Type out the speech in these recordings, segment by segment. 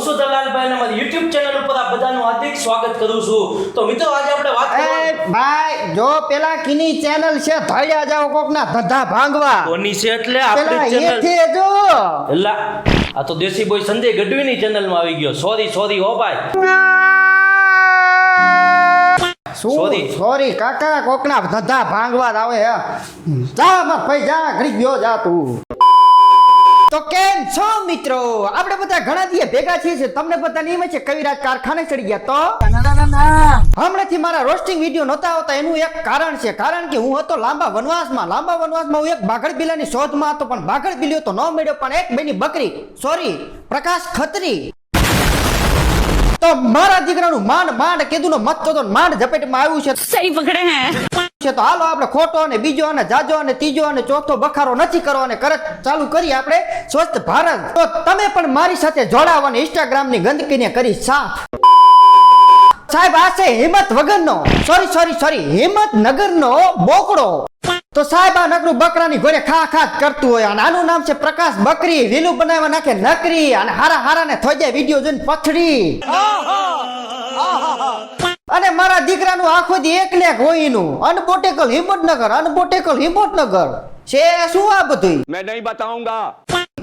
હું છું દલાલભાઈ અને મારી યુટ્યુબ ચેનલ ઉપર આપ બધાનું હાર્દિક સ્વાગત કરું છું. તો મિત્રો આજે આપણે વાત એ ભાઈ જો પેલા કિની ચેનલ છે ભાડ્યા જાવ કોકના ધંધા ભાંગવા. કોની છે એટલે આપણી ચેનલ એથી જો. એલા આ તો દેશી બોય સંજય ગઢવીની ચેનલમાં આવી ગયો. સોરી સોરી હો ભાઈ. સોરી. સોરી કાકા કોકના ધંધા ભાંગવા જ આવે હે. જા મત ભાઈ જા ઘડી ગયો જા તું. છો મિત્રો? આપણે બધા ઘણા દિવસ ભેગા છીએ છે. તમને બધા નિયમ છે, કવિરાજ કારખાને ચડી ગયા તો? હમણાંથી મારા રોસ્ટિંગ વીડિયો નહોતા આવતા, એનું એક કારણ છે. કારણ કે હું હતો લાંબા વનવાસમાં. લાંબા વનવાસમાં હું એક બાઘડ બિલાની શોધમાં હતો, પણ બાઘડ બિલિયો તો ન મળ્યો, પણ એક બેની બકરી સોરી પ્રકાશ ખત્રી. તો મારા દીકરાનું માંડ માંડ કીધું નો મત તો માંડ ઝપેટમાં આવ્યું છે. સહી પકડે હે છે તો હાલો આપણે ખોટો અને બીજો અને જાજો અને ત્રીજો અને ચોથો બખારો નથી કરવો અને કરત ચાલુ કરી આપણે સ્વસ્થ ભારત. તો તમે પણ મારી સાથે જોડાવ અને ઇન્સ્ટાગ્રામની ગંદકીને કરી સાફ. સાહેબ, આ છે હિંમત વગરનો. સોરી સોરી સોરી હિંમત નગરનો બોકડો. તો સાહેબ, આ નકરું બકરાની ઘોડે ખા ખા કરતું હોય અને આનું નામ છે પ્રકાશ બકરી. લીલું બનાવવા નાખે નકરી અને હારા હારા ને થઈ જાય વીડિયો જોઈને પછડી અને મારા દીકરાનું આખો દી એક લેખ હોય એનું. અનપોટેકલ હિંમતનગર અનબોટેકલ હિંમતનગર. છે શું આ બધું મેં નહીં બતાઉંગા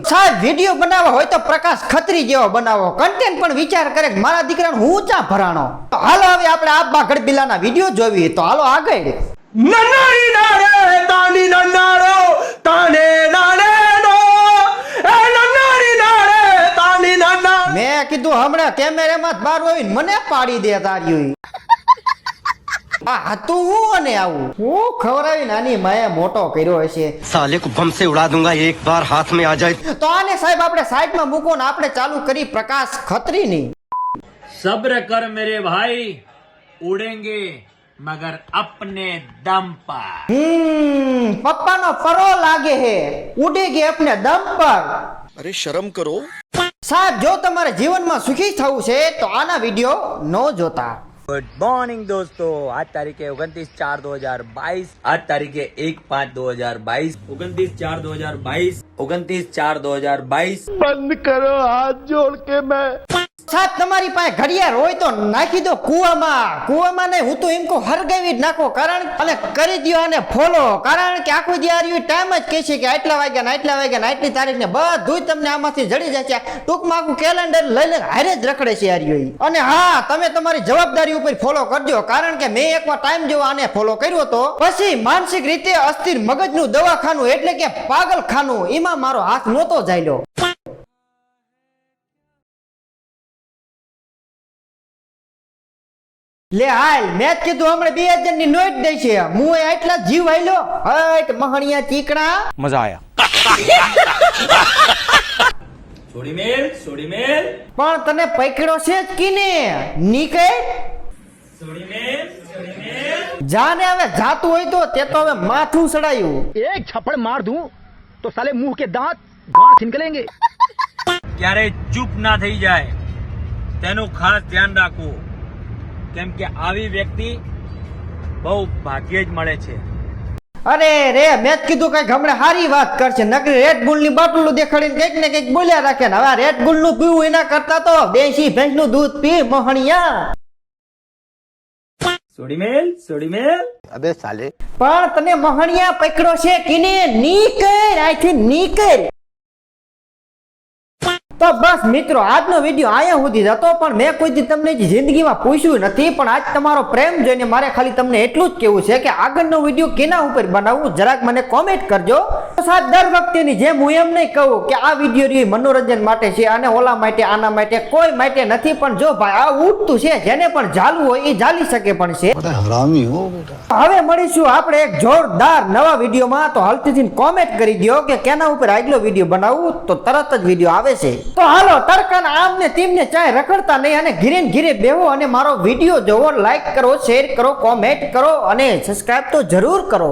સાહેબ વીડિયો બનાવવા હોય તો પ્રકાશ ખત્રી જેવો બનાવો. કન્ટેન્ટ પણ વિચાર કરે મારા દીકરાનું હું ઊંચા ભરાણો? હાલો હવે આપણે આબા ગડબિલાના વીડિયો જોવી તો હાલો આગળ. નનારી નારે તાની નનારો તાને નારે નો એ નનારી મેં કીધું હમણાં કેમેરામાં જ બાર આવીને મને પાડી દે તારી આ હતું હું અને આવું? હું ખવરાવી નાની માયા મોટો કર્યો હશે. સાલે કો સે ઉડા દુંગા એક બાર હાથ મે આ જાય તો આને સાહેબ આપણે સાઈડમાં મૂકો ને આપણે ચાલુ કરી પ્રકાશ ખત્રીની. સબ્ર કર મેરે ભાઈ ઉડેંગે મગર અપને દમ પર. હમ પપ્પાનો ફરો લાગે હે. ઉડેગે અપને દમ પર. અરે શરમ કરો. સાહેબ જો તમારે જીવનમાં સુખી થવું છે તો આના વીડિયો ન જોતા. गुड मॉर्निंग दोस्तों। आज तारीख है उगतीस चार 2022 आज तारीख है एक पाँच दो हज़ार बाईस। उगतीस चार 2022 उगतीस चार 2022 बंद करो हाथ जोड़ के मैं। સાહેબ તમારી પાસે ઘડિયાળ હોય તો નાખી દો કુવામાં. કુવામાં નહીં, હું તો એમ કહું, હરગાવી જ નાખો. કારણ અને કરી દ્યો અને ફોલો. કારણ કે આખો દિવાળી ટાઈમ જ કહે છે કે આટલા વાગ્યા ને આટલા વાગ્યા ને આટલી તારીખ ને બધું તમને આમાંથી જડી છે ટૂંકમાં આખું કેલેન્ડર લઈને હારે જ રખડે છે યારીઓ અને હા, તમે તમારી જવાબદારી ઉપર ફોલો કરજો. કારણ કે મેં એકવાર ટાઈમ જેવો આને ફોલો કર્યો હતો પછી માનસિક રીતે અસ્થિર મગજનું દવાખાનું એટલે કે પાગલખાનું, એમાં મારો હાથ નહોતો જાયલો લે હાલ મેં કીધું હમણાં બે હજારની નોટ દે છે. હું એટલા જીવ હાલો હટ મહણિયા ચીકણા. મજા આયા. છોડી મેલ છોડી મેલ. પણ તને પૈકડો છે જ કીને. નીકે છોડી મેલ જાને હવે જાતું હોય તો તે તો હવે માથું સડાયું. એક છપડ માર દઉં તો સાલે મુંહ કે દાંત ગાંઠ નીકળેંગે ક્યારે ચૂપ ના થઈ જાય. તેનું ખાસ ધ્યાન રાખવું. કેમ કે આવી વ્યક્તિ બહુ ભાગ્યે જ મળે છે. અરે રે મેં કીધું કંઈક હમણાં સારી વાત કરશે. નકરી રેડ બુલની બોટલું દેખાડીને કંઈક ને કંઈક બોલ્યા રાખે ને. હવે રેડ બુલનું પીવું એના કરતા તો દેશી ભેંસનું દૂધ પી મોહણિયા. સોડીમેલ સોડીમેલ અબે સાલે. પણ તને મોહણિયા પકડો છે કિને નીકળ આઈ આઈથી નીકળ. તો બસ મિત્રો આજનો વીડિયો અહીંયા સુધી જ હતો પણ મેં કોઈ દી તમને જિંદગીમાં પૂછ્યું નથી પણ આજ તમારો પ્રેમ જોઈને મારે ખાલી તમને એટલું જ કહેવું છે કે આગળનો વીડિયો કેના ઉપર બનાવવું જરાક મને કોમેન્ટ કરજો. તો સાહેબ દર વખતેની જેમ હું એમ નહીં કહું કે આ વીડિયો રહી મનોરંજન માટે છે અને ઓલા માટે આના માટે કોઈ માટે નથી પણ જો ભાઈ આ ઉઠતું છે જેને પણ ઝાલવું હોય એ ઝાલી શકે પણ છે. હવે મળીશું આપણે એક જોરદાર નવા વિડીયોમાં તો હલતીથી કોમેન્ટ કરી દો કે કેના ઉપર આગલો વીડિયો બનાવવું તો તરત જ વીડિયો આવે છે. તો હાલો, તડકાના આમને તેમને ચાય રખડતા નહીં અને ઘીરે ઘીરે બેહો અને મારો વીડિયો જોવો લાઈક કરો શેર કરો કોમેન્ટ કરો અને સબસ્ક્રાઇબ તો જરૂર કરો.